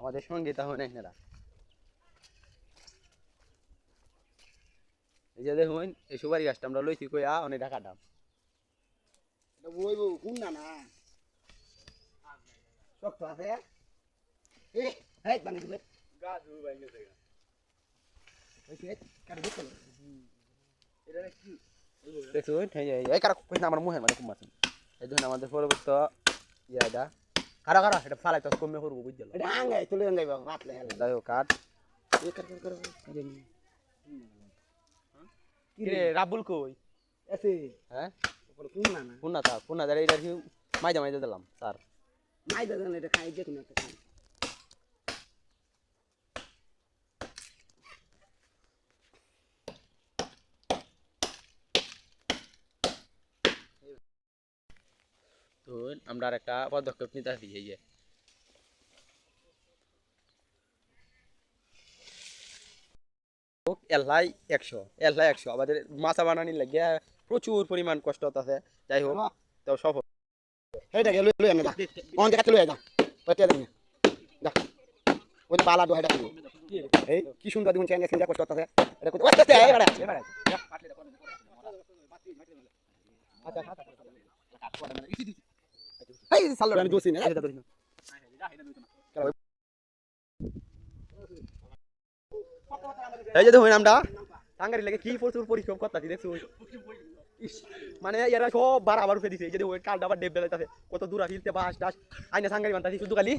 আমাদের সঙ্গীতা হন এনারা এই যে দেখুন এই সুপারি গাছটা আমরা লইছি কইয়া অনেক ঢাকাটাম শক্ত আছে এ হেই বানি দিবে দেখুন এই এই কারা কইনা আমার মুহের মানে এই দেখুন আমাদের পরবর্তী ইয়াটা কারা কারা এটা ফালাই তো কমে করব বুঝলো এটা আঙ্গাই তুলে কাট রে? রাবুল কই? আছে হ্যাঁ? কোন না না? পুন্না তা পুন্না দাঁড়িয়ে এটা কি মাইজা মাইজা দিলাম স্যার। নাই দাদা এটা খাই যে কোনো একটা খাই। তো আমরা আর একটা পদক্ষেপ নিতে আসি এই যে। এল্লাই একশো এল্লাই একশো। আমাদের মাছা বানানির লাগে প্রচুর পরিমাণ কষ্ট আছে যাই হোক তো সফল। এইটা গেল লই আনে লই যা। পটে দেন দা ওই পালা দো হেডা এই কি সুন্দর দিন চেঞ্জ চেঞ্জ কষ্ট আছে এটা কত ওই তে এই বড়া এবারে এই সালো আমি দোসি না। এটা দোসি না এই যে লাগে কি প্রচুর পরিশ্রম করতেছি, দেখছ? মানে এরা সব বার আবার উঠে দিছে। এই যে দেখুন, কালটা আবার ডেব বেলাইতেছে কত দূর ফিরতে বাস, টাস। সাঙ্গারি বানতাছি, শুধু খালি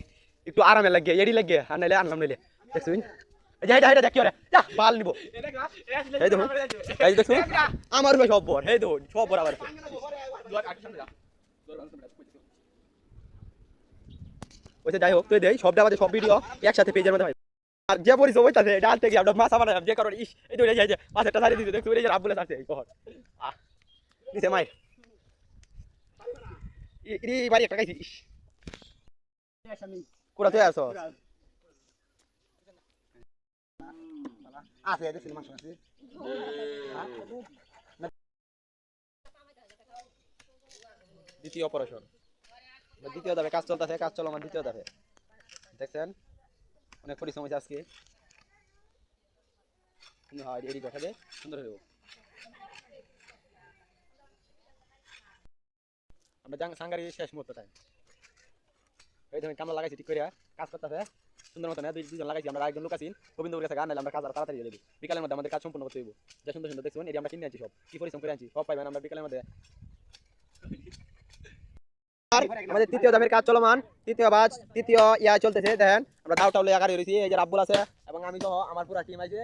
একটু আরামে লাগে এডি লাগে আর নাইলে আনলাম, নাইলে। দেখছুন এই যে এটা এটা দেখি ওরে। যা পাল নিব। এই দেখুন, এই যে আমার ভাই সব সব যাই হোক তুই দেই সবটা আমাদের সব ভিডিও একসাথে পেজের মধ্যে আর যে পরিচয় হইতাছে ডাল থেকে আমরা মাছা বানালাম যে ইস, এই তো এই যে সারি দিতে দেখতে আব্বুলে আছে এই বাড়ি একটা খাইছি, ইস। আছো? দ্বিতীয় অপারেশন দ্বিতীয় ধাপে কাজ চলতেছে, কাজ চলো আমার দ্বিতীয় ধাপে। দেখছেন? অনেক পরিশ্রম হয়েছে আজকে। হয় এডি দেখা যায়, সুন্দর হইব আমরা জাং সাঙ্গারি শেষ মুহূর্ত টাইম এই ধরনের কামলা লাগাইছি, ঠিক করিয়া কাজ করতে করতেছে। সুন্দর মতো না দুই দুজন লাগাইছি, আমরা একজন লোক আছি গোবিন্দ কাছে গান আমরা কাজ আর তাড়াতাড়ি হয়ে যাবে। বিকালের মধ্যে আমাদের কাজ সম্পূর্ণ করতে হইব। যা সুন্দর সুন্দর দেখছেন, এটি আমরা কিনে আনছি সব। কি পরিশ্রম করে আনছি, সব পাইবেন আমরা বিকালের মধ্যে। আমাদের তৃতীয় ধাপের কাজ চলমান। তৃতীয় বাজ, তৃতীয় ইয়া চলতেছে, দেখেন। আমরা দাও টাউলে আগারে রয়েছি, এই যে রাব্বুল আছে, এবং আমি তো আমার পুরো টিম আছে।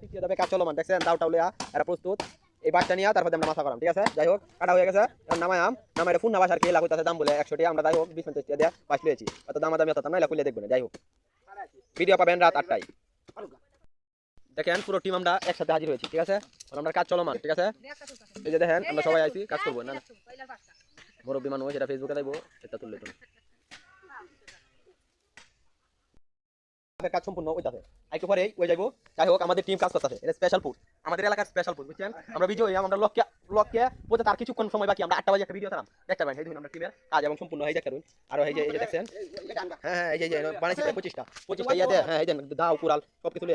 তৃতীয় ধাপে কাজ চলমান, দেখছেন? দাও টাউলে এরা প্রস্তুত। এই বাসটা নিয়ে তারপর আমরা মাথা করাম ঠিক আছে? যাই হোক, কাটা হয়ে গেছে। এখন নামাই আম নামাই ফোন না বাসার খেয়ে লাগুতাছে দাম বলে একশো আমরা যাই হোক, বিশ পঞ্চাশ টাকা দিয়ে বাস লিয়েছি অত দাম দামি অত নাইলে খুলে দেখবেন যাই হোক। ভিডিও পাবেন রাত আটটায়। দেখেন, পুরো টিম আমরা একসাথে হাজির হয়েছি, ঠিক আছে? আমরা কাজ চলমান, ঠিক আছে? এই যে দেখেন, আমরা সবাই আইছি, কাজ করব, না না। মুরব্বী মানুষ এটা ফেসবুকে দেবো এটা তুললে তুমি। কাজ সম্পূর্ণ ওইটাতে একটু পরেই ওই যাইবো। যাই হোক আমাদের টিম কাজ করতেছে। এটা স্পেশাল ফুড আমাদের এলাকার স্পেশাল ফুড বুঝছেন? আমরা বিজয় আমরা লক্ষ্যে লক্ষ্যে বোঝা তার কিছুক্ষণ সময় বাকি। আমরা আটটা বাজে একটা ভিডিও দেখতে এই আমরা টিমের কাজ এবং সম্পূর্ণ হয়ে দেখতে আর এই যে এই যে দেখছেন? হ্যাঁ হ্যাঁ এই যে বানাইছি প্রায় পঁচিশটা। পঁচিশটা ইয়াতে হ্যাঁ এই যে দাও কুড়াল সব কিছু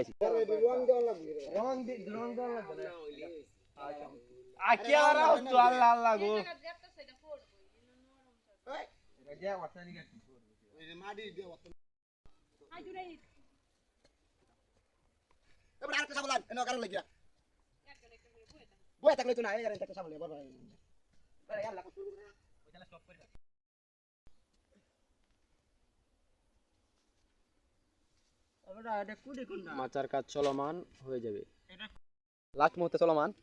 লিয়েছি এবার আরেকটা সাবলান এনে কারণ লাগিয়া বই থাকলে তো না এই আর একটা সাবলে বড় ভাই আরে আল্লাহ মাচার কাজ চলমান হয়ে যাবে লাস্ট মুহূর্তে চলমান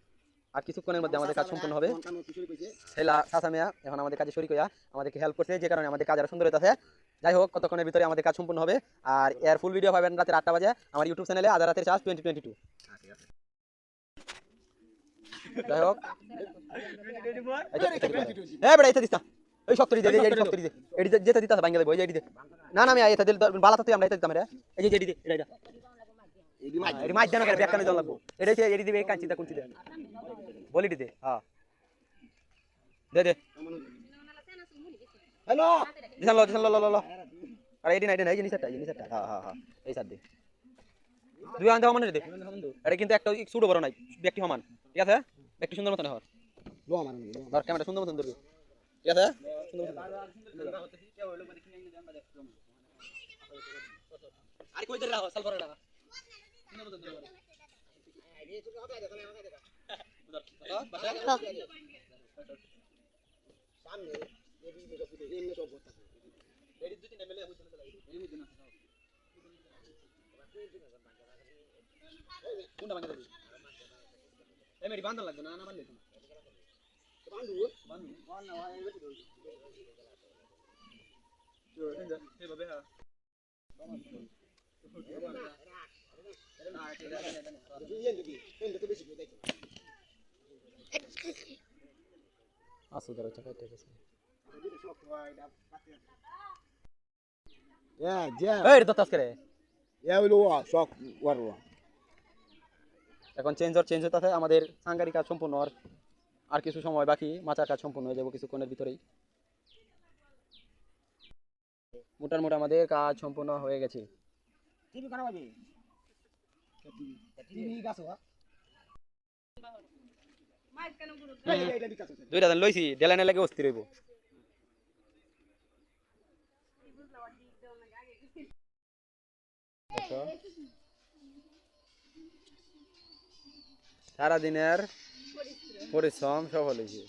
আর কিছুক্ষণের মধ্যে আমাদের কাজ সম্পূর্ণ হবে। সেলা সাসা মিয়া এখন আমাদের কাজে শরিক হইয়া আমাদেরকে হেল্প করছে যে কারণে আমাদের কাজ আরও সুন্দর হইতাছে। যাই হোক কতক্ষণের ভিতরে আমাদের কাজ সম্পূর্ণ হবে। আর এর ফুল ভিডিও পাবেন রাতে আটটা বাজে আমার ইউটিউব চ্যানেলে আধা রাতের চার্জ টোয়েন্টি টোয়েন্টি টু যাই হোক। এটা দিতে এটা দিস না। এই এডি দে না না আমি এটা দিল বালা তো আমরা এটা দিতাম রে। এই যে দে এটা এটা এডি জানা করে ব্যাকখানে জল লাগবো এটা হচ্ছে এডি দিবে কাঁচি দা কুঞ্চি দে বলি আরে হ্যাঁ হ্যাঁ হ্যাঁ এটা কিন্তু একটা ছোট বড় নাই, ব্যক্তি সমান। ঠিক আছে? মতন হওয়ার লো আমার মতন ধরবি। ঠিক কই ধরে রাখো রাখো। সুন্দর মতন ধরো সামনে এডি দিকে সব এমনি সব ভর্তা কোনটা ভাঙা দেবি এই মেরি বান্ধন লাগবে না না বান্ধলে বান্ধু বান্ধু না এই বেটি ধরবি তো এইভাবে হ্যাঁ এখন চেঞ্জ আর চেঞ্জ হতে আমাদের সাংগারি কাজ সম্পূর্ণ আর আর কিছু সময় বাকি, মাচার কাজ সম্পূর্ণ হয়ে যাব কিছুক্ষণের ভিতরেই। মোটার মোটা আমাদের কাজ সম্পূর্ণ হয়ে গেছে। দুইটা দিন লইছি লাগে অস্থির হইব। সারাদিনের পরিশ্রম সফল হয়েছে